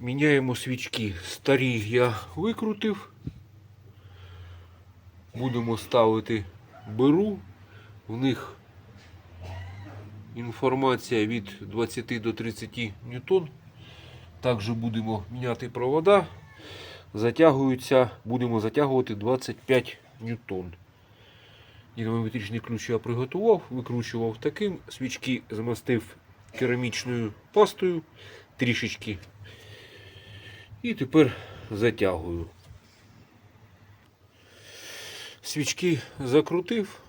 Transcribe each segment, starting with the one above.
Міняємо свічки. Старі я викрутив. Будемо ставити беру. В них інформація від 20 до 30 ньютон. Також будемо міняти провода. Затягуються, будемо затягувати 25 ньютон. Динамометричний ключ я приготував, викручував таким. Свічки змастив керамічною пастою трішечки. І тепер затягую. Свічки закрутив,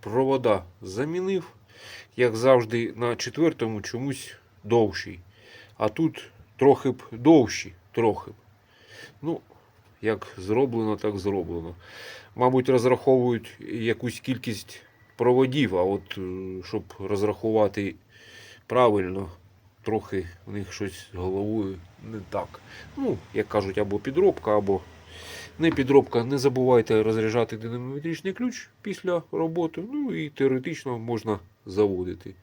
провода замінив. Як завжди, на четвертому чомусь довший. А тут трохи б довші, трохи б. Ну, як зроблено, так зроблено. Мабуть, розраховують якусь кількість проводів, а от е, щоб розрахувати правильно, трохи в них щось з головою не так. Ну, як кажуть, або підробка, або не підробка. Не забувайте розряджати динамометричний ключ після роботи. Ну і теоретично можна заводити.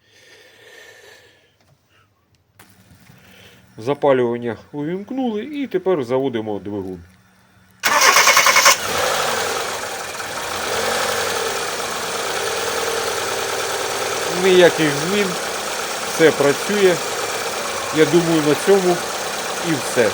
Запалювання увімкнули і тепер заводимо двигун. Ніяких змін, все працює. Я думаю, на цьому і все.